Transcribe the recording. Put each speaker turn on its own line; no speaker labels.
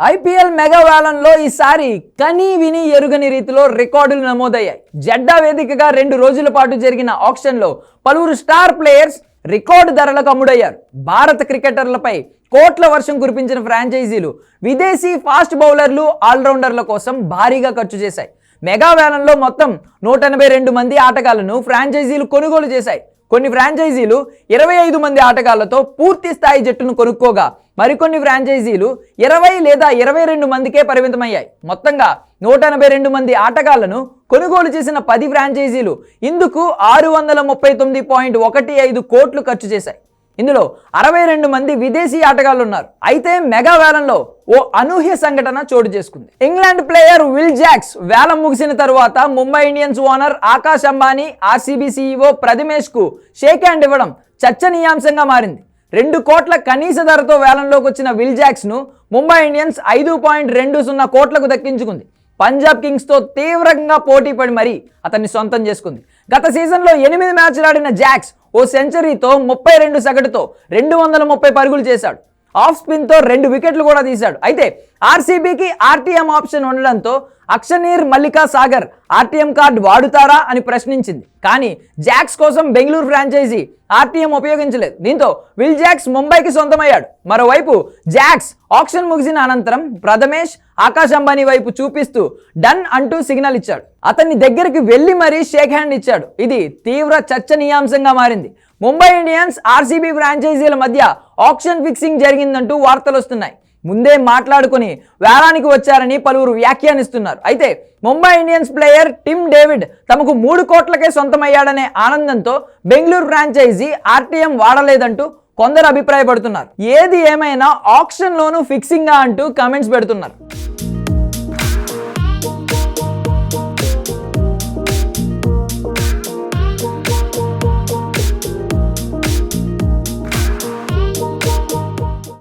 IPL mega వేలంలో ఈసారి కని విని ఎరుగని రీతిలో రికార్డులు నమోదయ్యాయి. జడ్డా వేదికగా రెండు రోజుల పాటు జరిగిన ఆక్షన్లో పలువురు స్టార్ ప్లేయర్స్ రికార్డు ధరలకు అమ్ముడయ్యారు. భారత క్రికెటర్లపై కోట్ల వర్షం కురిపించిన ఫ్రాంచైజీలు విదేశీ ఫాస్ట్ బౌలర్లు ఆల్రౌండర్ల కోసం భారీగా ఖర్చు చేశాయి. మెగా వేలంలో మొత్తం నూట ఎనభై రెండు మంది ఆటగాళ్ళను ఫ్రాంచైజీలు కొనుగోలు చేశాయి. కొన్ని ఫ్రాంచైజీలు ఇరవై ఐదు మంది ఆటగాళ్ళతో పూర్తి స్థాయి జట్టును కొనుక్కోగా మరికొన్ని ఫ్రాంచైజీలు ఇరవై లేదా ఇరవై రెండు మందికే పరిమితమయ్యాయి. మొత్తంగా నూట ఎనభై రెండు మంది ఆటగాళ్ళను కొనుగోలు చేసిన పది ఫ్రాంచైజీలు ఇందుకు ఆరు వందల ముప్పై తొమ్మిది పాయింట్ ఒకటి ఐదు కోట్లు ఖర్చు చేశాయి. ఇందులో అరవై రెండు మంది విదేశీ ఆటగాళ్ళు ఉన్నారు అయితే మెగా వేలంలో ఓ అనూహ్య సంఘటన చోటు చేసుకుంది. ఇంగ్లాండ్ ప్లేయర్ విల్ జాక్స్ వేలం ముగిసిన తరువాత Mumbai Indians owner Akash Ambani RCB CEO ప్రతిమేష్కు shake hand ఇవ్వడం చర్చనీయాంశంగా మారింది. రెండు కోట్ల కనీస ధరతో వేలంలోకి వచ్చిన విల్ జాక్స్ను ముంబై ఇండియన్స్ ఐదు పాయింట్ రెండు సున్నా కోట్లకు దక్కించుకుంది. పంజాబ్ కింగ్స్తో తీవ్రంగా పోటీ పడి మరీ అతన్ని సొంతం చేసుకుంది. గత సీజన్లో ఎనిమిది మ్యాచ్లు ఆడిన జాక్స్ ఓ సెంచరీతో ముప్పై రెండు సగటుతో రెండు వందల ముప్పై పరుగులు చేశాడు. ఆఫ్ స్పిన్తో రెండు వికెట్లు కూడా తీశాడు. అయితే ఆర్సీబీకి ఆర్టీఎం ఆప్షన్ ఉండడంతో auctioneer Mallika Sagar RTM card వాడుతారా అని ప్రశ్నించింది. కానీ జాక్స్ కోసం బెంగళూరు ఫ్రాంచైజీ ఆర్టీఎం ఉపయోగించలేదు. దీంతో విల్ జాక్స్ ముంబైకి సొంతమయ్యాడు. మరోవైపు జాక్స్ ఆక్షన్ ముగిసిన అనంతరం ప్రథమేష్ ఆకాశ్ అంబానీ వైపు చూపిస్తూ డన్ అంటూ సిగ్నల్ ఇచ్చాడు. అతన్ని దగ్గరికి వెళ్ళి మరీ షేక్ హ్యాండ్ ఇచ్చాడు. ఇది తీవ్ర చర్చనీయాంశంగా మారింది. ముంబై ఇండియన్స్ ఆర్సీబీ ఫ్రాంచైజీల మధ్య ఆక్షన్ ఫిక్సింగ్ జరిగిందంటూ వార్తలు వస్తున్నాయి ముందే మాట్లాడుకుని వేలానికి వచ్చారని పలువురు వ్యాఖ్యానిస్తున్నారు. అయితే Mumbai Indians player Tim David తమకు మూడు కోట్లకే సొంతమయ్యాడనే ఆనందంతో బెంగళూరు ఫ్రాంచైజీ ఆర్టీఎం వాడలేదంటూ కొందరు అభిప్రాయపడుతున్నారు. ఏది ఏమైనా ఆప్షన్లోనూ ఫిక్సింగా అంటూ కమెంట్స్ పెడుతున్నారు.